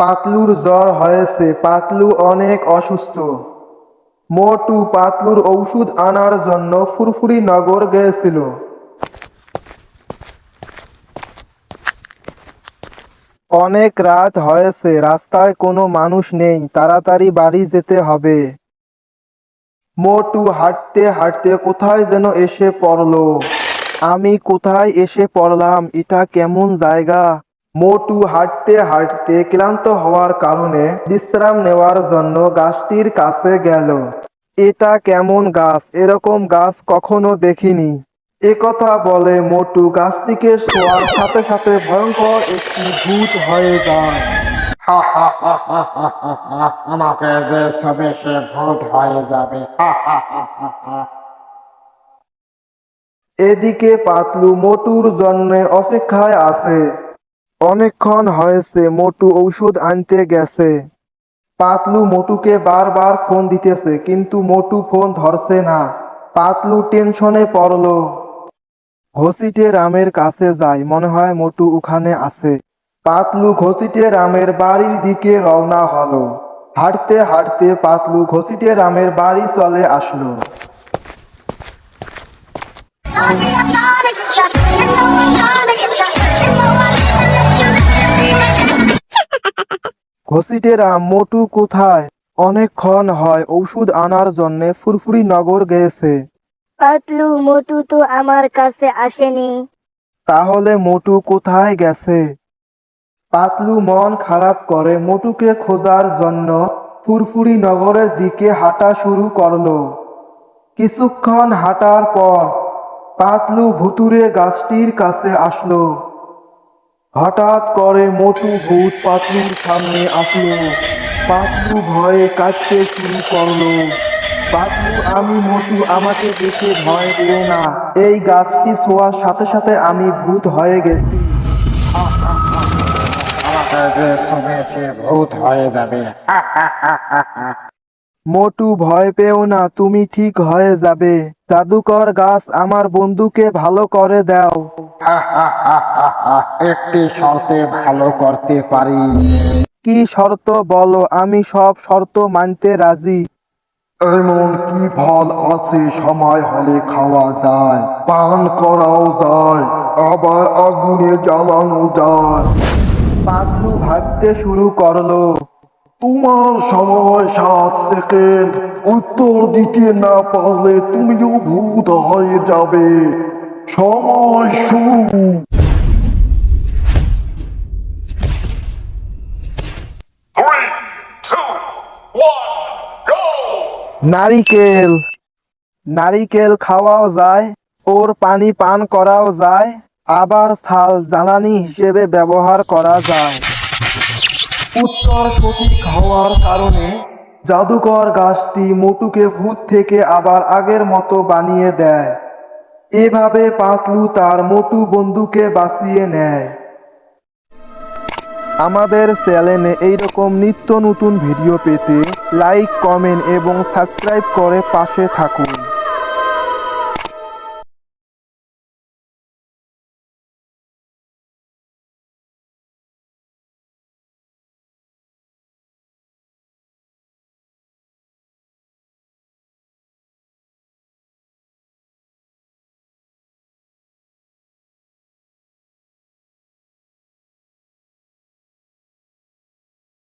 পাতলুর জ্বর হয়েছে, পাতলু অনেক অসুস্থ। মোটু পাতলুর ঔষধ আনার জন্য ফুরফুরি নগর গিয়েছিল অনেক রাত হয়েছে, রাস্তায় কোনো মানুষ নেই, তাড়াতাড়ি বাড়ি যেতে হবে। মোটু হাঁটতে হাঁটতে কোথায় যেন এসে পড়ল। আমি কোথায় এসে পড়লাম, এটা কেমন জায়গা? মোটু হাঁটতে হাঁটতে ক্লান্ত হওয়ার কারণে বিশ্রাম নেওয়ার জন্য গাছটির কাছে গেল। এটা কেমন গাছ? এরকম গাছ কখনো দেখিনি। একথা বলে মোটু গাছটিকে শোয়ার সাথে সাথে ভয়ঙ্কর একটি ভূত হয়ে যায়। আমাকে যে ছবি সে ভূত হয়ে যাবে। এদিকে পাতলু মোটুর জন্য অপেক্ষায় আছে। অনেকক্ষণ হয়েছে, মোটু ঔষধ আনতে গেছে। পাতলু মোটুকে বারবার ফোন দিতেছে, কিন্তু মোটু ফোন ধরছে না। পাতলু টেনশনে পড়ল। ঘসিটে রামের কাছে যায়, মনে হয় মোটু ওখানে আছে। পাতলু ঘসিটে রামের বাড়ির দিকে রওনা হলো। হাঁটতে হাঁটতে পাতলু ঘসিটে রামের বাড়ি চলে আসলো। ঘসিটে রাম মোটু কোথায়? অনেকক্ষণ হয় ঔষধ আনার জন্য ফুরফুরি নগর গেছে। পাতলু মোটু তো আমার কাছে আসেনি। তাহলে মোটু কোথায় গেছে? পাতলু মন খারাপ করে মোটুকে খোঁজার জন্য ফুরফুরি নগরের দিকে হাঁটা শুরু করল। কিছুক্ষণ হাঁটার পর পাতলু ভুতুরে গাছটির কাছে আসলো। হঠাৎ করে মোটু ভূত পাতলুর সামনে আসলো পাতলু ভয়ে কাঁদতে শুরু করল পাতলু আমি মোটু, আমাকে দেখে ভয় পেও না এই গাছটি ছোঁয়ার সাথে সাথে আমি ভূত হয়ে গেছি ভূত হয়ে যাবে। মোটু, ভয় পেও না, তুমি ঠিক হয়ে যাবে জাদুকর গাছ আমার বন্ধুকে ভালো করে দাও। একটি শর্তে ভালো করতে পারি। কি শর্ত বলো আমি সব শর্ত মানতে রাজি। এমন কি ফল আছে সময় হলে খাওয়া যায় পান করাও যায় আবার আগুনে জ্বালানো যায়। পাতলু ভাবতে শুরু করল। তোমার সময় সাত সেকেন্ড উত্তর দিতে না পারলে তুমিও ভূত হয়ে যাবে। সময় শুরু! নারিকেল নারিকেল খাওয়াও যায়, ওর পানি পান করাও যায়, আবার ছাল জ্বালানি হিসেবে ব্যবহার করা যায় উত্তর সঠিক হওয়ার কারণে জাদুকর গাছটি মোটুকে ভূত থেকে আবার আগের মতো বানিয়ে দেয় এভাবে পাতলু তার মোটু বন্ধুকে বাঁচিয়ে নেয়। আমাদের চ্যানেলে এইরকম নিত্য নতুন ভিডিও পেতে লাইক, কমেন্ট এবং সাবস্ক্রাইব করে পাশে থাকুন।